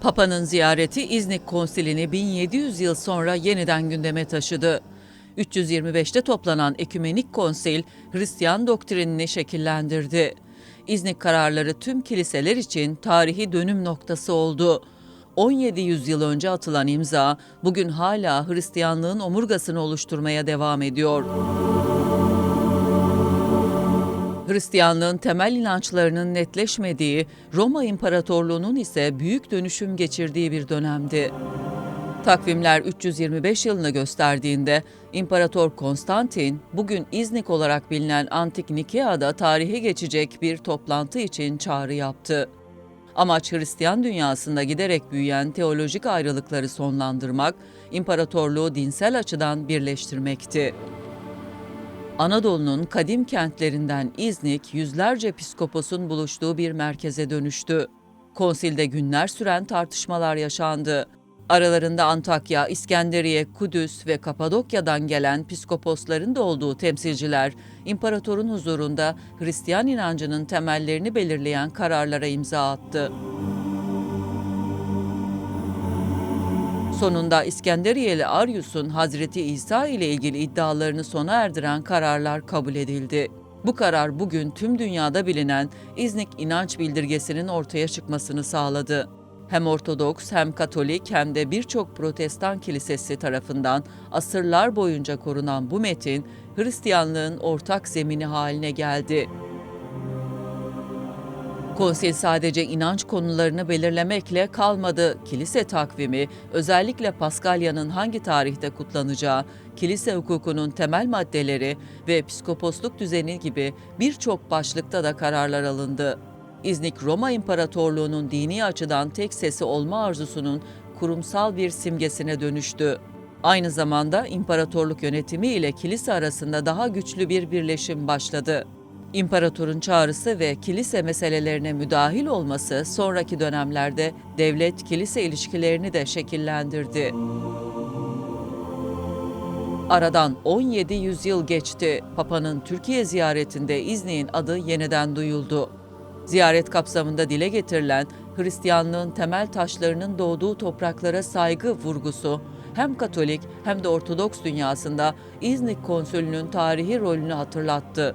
Papa'nın ziyareti İznik Konsili'ni 1700 yıl sonra yeniden gündeme taşıdı. 325'te toplanan Ekümenik Konsil Hristiyan doktrinini şekillendirdi. İznik kararları tüm kiliseler için tarihi dönüm noktası oldu. 17 yüzyıl önce atılan imza bugün hala Hristiyanlığın omurgasını oluşturmaya devam ediyor. Hristiyanlığın temel inançlarının netleşmediği, Roma İmparatorluğu'nun ise büyük dönüşüm geçirdiği bir dönemdi. Takvimler 325 yılını gösterdiğinde İmparator Konstantin bugün İznik olarak bilinen Antik Nikea'da tarihe geçecek bir toplantı için çağrı yaptı. Amaç Hristiyan dünyasında giderek büyüyen teolojik ayrılıkları sonlandırmak, imparatorluğu dinsel açıdan birleştirmekti. Anadolu'nun kadim kentlerinden İznik, yüzlerce piskoposun buluştuğu bir merkeze dönüştü. Konsilde günler süren tartışmalar yaşandı. Aralarında Antakya, İskenderiye, Kudüs ve Kapadokya'dan gelen piskoposların da olduğu temsilciler, imparatorun huzurunda Hristiyan inancının temellerini belirleyen kararlara imza attı. Sonunda İskenderiyeli Arius'un Hazreti İsa ile ilgili iddialarını sona erdiren kararlar kabul edildi. Bu karar bugün tüm dünyada bilinen İznik inanç bildirgesinin ortaya çıkmasını sağladı. Hem Ortodoks hem Katolik hem de birçok Protestan kilisesi tarafından asırlar boyunca korunan bu metin Hristiyanlığın ortak zemini haline geldi. Konsil sadece inanç konularını belirlemekle kalmadı. Kilise takvimi, özellikle Paskalya'nın hangi tarihte kutlanacağı, kilise hukukunun temel maddeleri ve psikoposluk düzeni gibi birçok başlıkta da kararlar alındı. İznik Roma İmparatorluğu'nun dini açıdan tek sesi olma arzusunun kurumsal bir simgesine dönüştü. Aynı zamanda imparatorluk yönetimi ile kilise arasında daha güçlü bir birleşim başladı. İmparatorun çağrısı ve kilise meselelerine müdahil olması sonraki dönemlerde devlet-kilise ilişkilerini de şekillendirdi. Aradan 17 yüzyıl geçti. Papa'nın Türkiye ziyaretinde İznik'in adı yeniden duyuldu. Ziyaret kapsamında dile getirilen Hristiyanlığın temel taşlarının doğduğu topraklara saygı vurgusu hem Katolik hem de Ortodoks dünyasında İznik Konsülü'nün tarihi rolünü hatırlattı.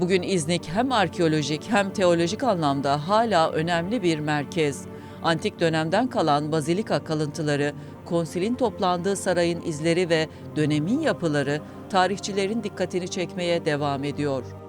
Bugün İznik hem arkeolojik hem teolojik anlamda hala önemli bir merkez. Antik dönemden kalan bazilika kalıntıları, konsilin toplandığı sarayın izleri ve dönemin yapıları tarihçilerin dikkatini çekmeye devam ediyor.